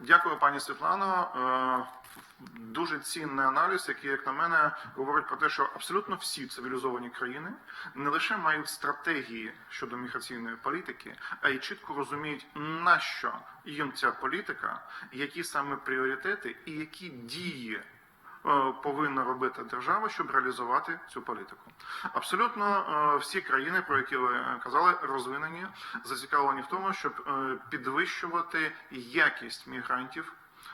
Дякую, пані Світлано. Дуже цінний аналіз, який, як на мене, говорить про те, що абсолютно всі цивілізовані країни не лише мають стратегії щодо міграційної політики, а й чітко розуміють, на що їм ця політика, які саме пріоритети і які дії повинна робити держава, щоб реалізувати цю політику. Абсолютно е, всі країни, про які ви казали, розвинені, зацікавлені в тому, щоб е, підвищувати якість мігрантів.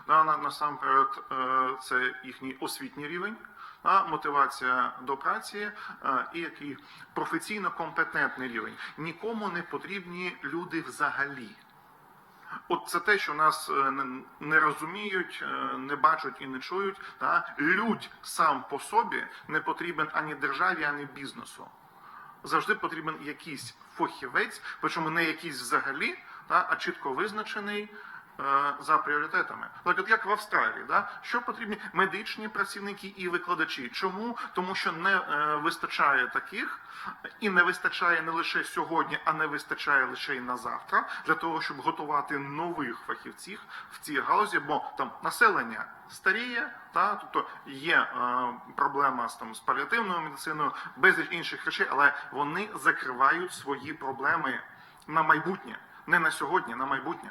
На- на- Насамперед, е, це їхній освітній рівень, а мотивація до праці е, і який професійно компетентний рівень. Нікому не потрібні люди взагалі. От це те, що нас е, не- розуміють, е, не бачать і не чують. Та людь сам по собі не потрібен ані державі, ані бізнесу. Завжди потрібен якийсь фахівець, причому не якийсь взагалі, та, а чітко визначений за пріоритетами. Так, от як в Австралії, да? що потрібні медичні працівники і викладачі. Чому? Тому що не е, вистачає таких, і не вистачає не лише сьогодні, а не вистачає лише й на завтра, для того, щоб готувати нових фахівців в цій галузі, бо там населення старіє, та тобто є е, проблема з там з паліативною медициною, безліч інших речей, але вони закривають свої проблеми на майбутнє, не на сьогодні, на майбутнє.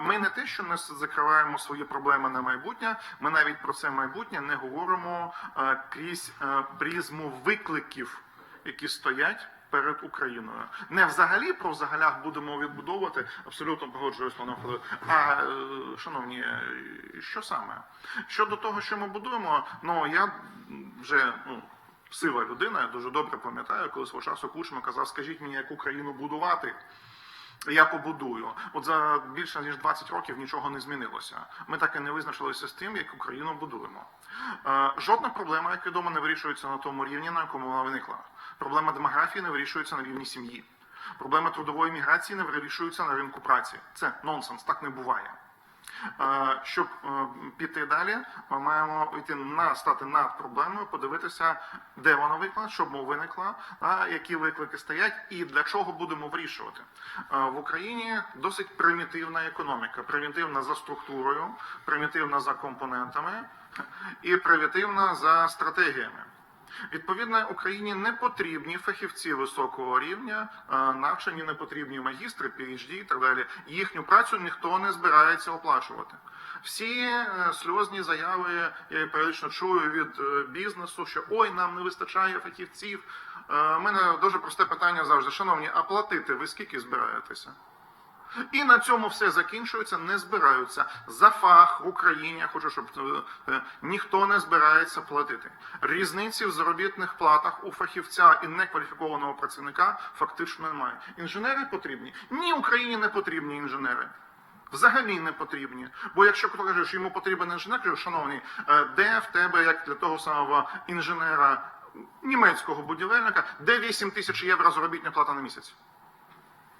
Ми не те, що не закриваємо свої проблеми на майбутнє. Ми навіть про це майбутнє не говоримо крізь призму викликів, які стоять. Перед Україною не взагалі про взагалях будемо відбудовувати. Абсолютно погоджуюсь паном А е, шановні, що саме щодо того, що ми будуємо, ну я вже ну сива людина, я дуже добре пам'ятаю, коли свого часу Кучма казав, скажіть мені, яку країну будувати. Я побудую. От за більше ніж 20 років нічого не змінилося. Ми так і не визначилися з тим, як Україну будуємо. Е, жодна проблема, як відомо, не вирішується на тому рівні, на якому вона виникла. Проблема демографії не вирішується на рівні сім'ї. Проблема трудової міграції не вирішується на ринку праці. Це нонсенс, так не буває. Щоб е, піти далі, ми маємо йти на стати над проблемою, подивитися, де вона виникла, щоб виникла, які виклики стоять, і для чого будемо вирішувати. Е, В Україні досить примітивна економіка, примітивна за структурою, примітивна за компонентами і примітивна за стратегіями. Відповідно, Україні не потрібні фахівці високого рівня, е, навчені не потрібні магістри, PhD і так далі. Їхню працю ніхто не збирається оплачувати. Всі е, сльозні заяви я періодично чую від е, бізнесу, що ой, нам не вистачає фахівців. У мене дуже просте питання завжди. Шановні, а платити ви скільки збираєтеся? І на цьому все закінчується, не збираються. За фах в Україні, я хочу, щоб е, е, ніхто не збирається платити. Різниці в заробітних платах у фахівця і некваліфікованого працівника фактично немає. Інженери потрібні? Ні, Україні не потрібні інженери. Взагалі не потрібні. Бо якщо ти кажеш, йому потрібен інженер, кажу, шановний, е, де в тебе, як для того самого інженера німецького будівельника, де 8 тисяч євро заробітна плата на місяць?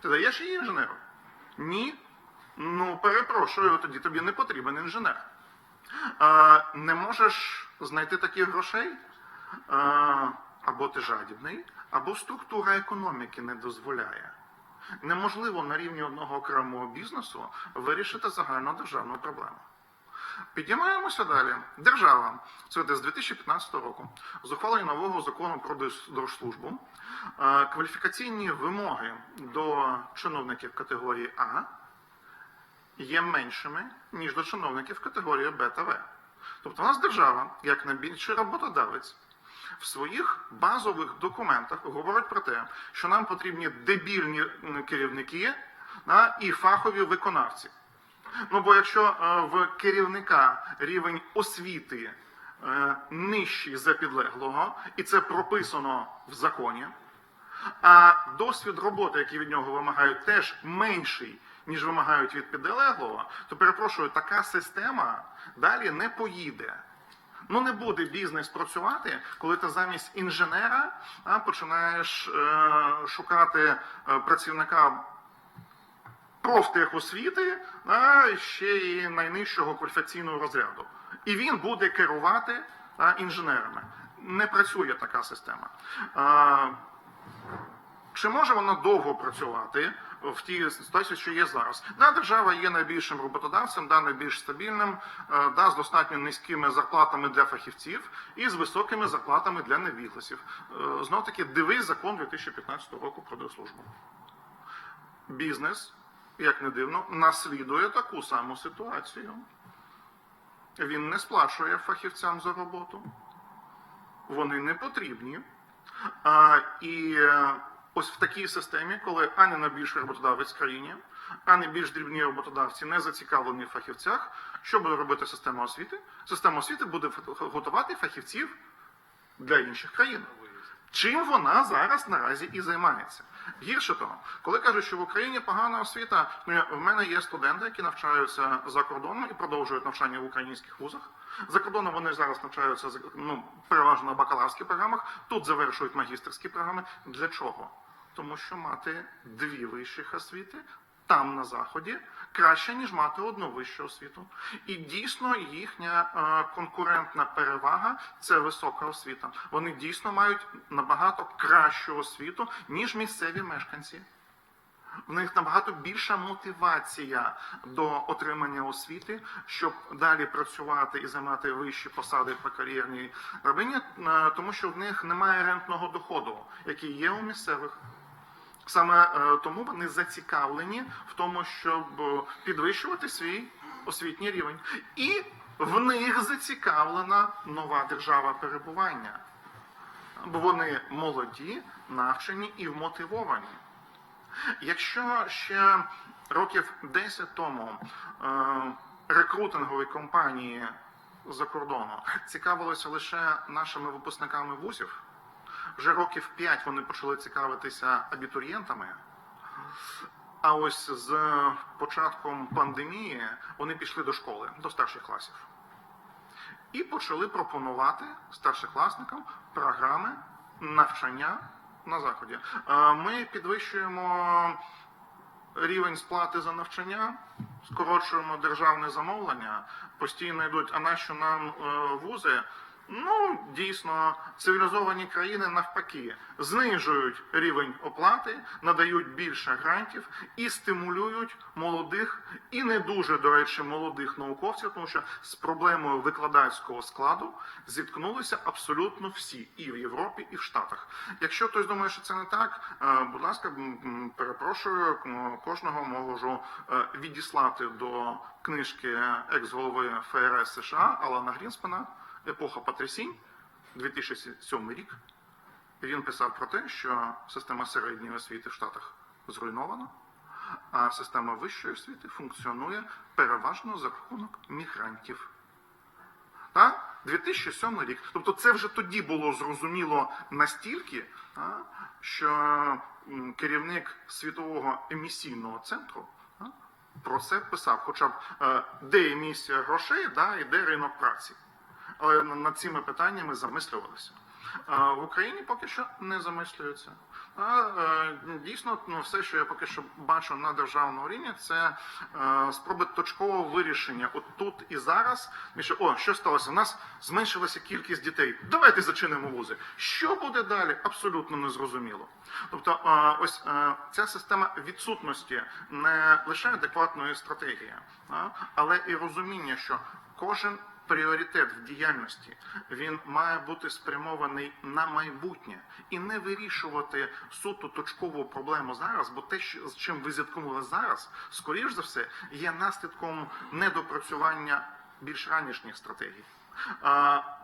Ти даєш її інженеру? Ні. Ну, перепрошую, тоді тобі не потрібен інженер. А, не можеш знайти таких грошей? А, або ти жадібний, або структура економіки не дозволяє. Неможливо на рівні одного окремого бізнесу вирішити загальну державну проблему. Піднімаємося далі. Держава це з 2015 року з ухвалення нового закону про держслужбу е, кваліфікаційні вимоги до чиновників категорії А є меншими, ніж до чиновників категорії Б та В. Тобто у нас держава, як найбільший роботодавець, в своїх базових документах говорить про те, що нам потрібні дебільні керівники і фахові виконавці. Ну бо якщо е, в керівника рівень освіти е, нижчий за підлеглого, і це прописано в законі, а досвід роботи, який від нього вимагають, теж менший, ніж вимагають від підлеглого, то перепрошую, така система далі не поїде. Ну не буде бізнес працювати, коли ти замість інженера а, починаєш е, шукати е, працівника профтехосвіти, а ще і найнижчого кваліфікаційного розряду. І він буде керувати а, інженерами. Не працює така система. А, чи може вона довго працювати? в тій ситуації, що є зараз. Да, держава є найбільшим роботодавцем, да, найбільш стабільним, е, да, з достатньо низькими зарплатами для фахівців і з високими зарплатами для невігласів. Знов таки, дивись закон 2015 року про держслужбу. Бізнес, як не дивно, наслідує таку саму ситуацію. Він не сплачує фахівцям за роботу. Вони не потрібні. А, і е, ось в такій системі, коли ані найбільший роботодавець в країні, ані більш дрібні роботодавці не зацікавлені в фахівцях, що буде робити система освіти? Система освіти буде готувати фахівців для інших країн. Чим вона зараз наразі і займається. Гірше того, коли кажуть, що в Україні погана освіта, ну в мене є студенти, які навчаються за кордоном і продовжують навчання в українських вузах. За кордоном вони зараз навчаються ну, переважно на бакалаврських програмах, тут завершують магістерські програми. Для чого? Тому що мати дві вищих освіти там на заході краще ніж мати одну вищу освіту. І дійсно їхня е, конкурентна перевага це висока освіта. Вони дійсно мають набагато кращу освіту ніж місцеві мешканці. В них набагато більша мотивація до отримання освіти, щоб далі працювати і займати вищі посади по кар'єрній драбині, е, тому що в них немає рентного доходу, який є у місцевих. Саме е, тому вони зацікавлені в тому, щоб е, підвищувати свій освітній рівень. І в них зацікавлена нова держава перебування. Бо вони молоді, навчені і вмотивовані. Якщо ще років 10 тому е, рекрутингові компанії за кордону цікавилися лише нашими випускниками вузів, вже років 5 вони почали цікавитися абітурієнтами. А ось з початком пандемії вони пішли до школи, до старших класів. І почали пропонувати старшокласникам програми навчання на заході. Е, Ми підвищуємо рівень сплати за навчання, скорочуємо державне замовлення, постійно йдуть, а нащо нам е, вузи? Ну, дійсно, цивілізовані країни навпаки знижують рівень оплати, надають більше грантів і стимулюють молодих і не дуже, до речі, молодих науковців, тому що з проблемою викладацького складу зіткнулися абсолютно всі і в Європі, і в Штатах. Якщо хтось думає, що це не так, е, будь ласка, перепрошую, кожного можу е, відіслати до книжки екс-голови ФРС США Алана Грінспена Епоха потрясінь, 2007 рік. Він писав про те, що система середньої освіти в Штатах зруйнована, а система вищої освіти функціонує переважно за рахунок мігрантів. Так? 2007 рік. Тобто це вже тоді було зрозуміло настільки, що керівник світового емісійного центру про це писав, хоча б е, де емісія грошей, да, і де ринок праці. Над цими питаннями замислювалися. В Україні поки що не замислюються. А, е, Дійсно, ну, все, що я поки що бачу на державному рівні, це е, спроби точкового вирішення. От тут і зараз. Міша, о, що сталося? У нас зменшилася кількість дітей. Давайте зачинимо вузи. Що буде далі? Абсолютно незрозуміло. Тобто, е, ось ця система відсутності не лише адекватної стратегії, але і розуміння, що кожен пріоритет в діяльності він має бути спрямований на майбутнє і не вирішувати суто точкову проблему зараз, бо те, з чим ви зіткнули зараз, скоріш за все, є наслідком недопрацювання більш ранішніх стратегій.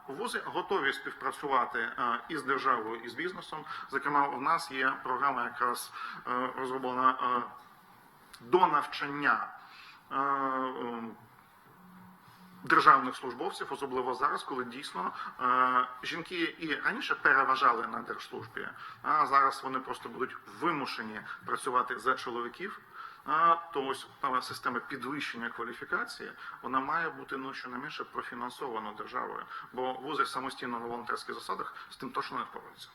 Вузи готові співпрацювати е, із державою і з бізнесом. Зокрема, у нас є програма, якраз е, розроблена е, до навчання. Державних службовців, особливо зараз, коли дійсно е, жінки і раніше переважали на держслужбі, а зараз вони просто будуть вимушені працювати за чоловіків. То ось та система підвищення кваліфікації вона має бути ну щонайменше профінансована державою, бо вузи самостійно на волонтерських засадах з тим точно не впораються.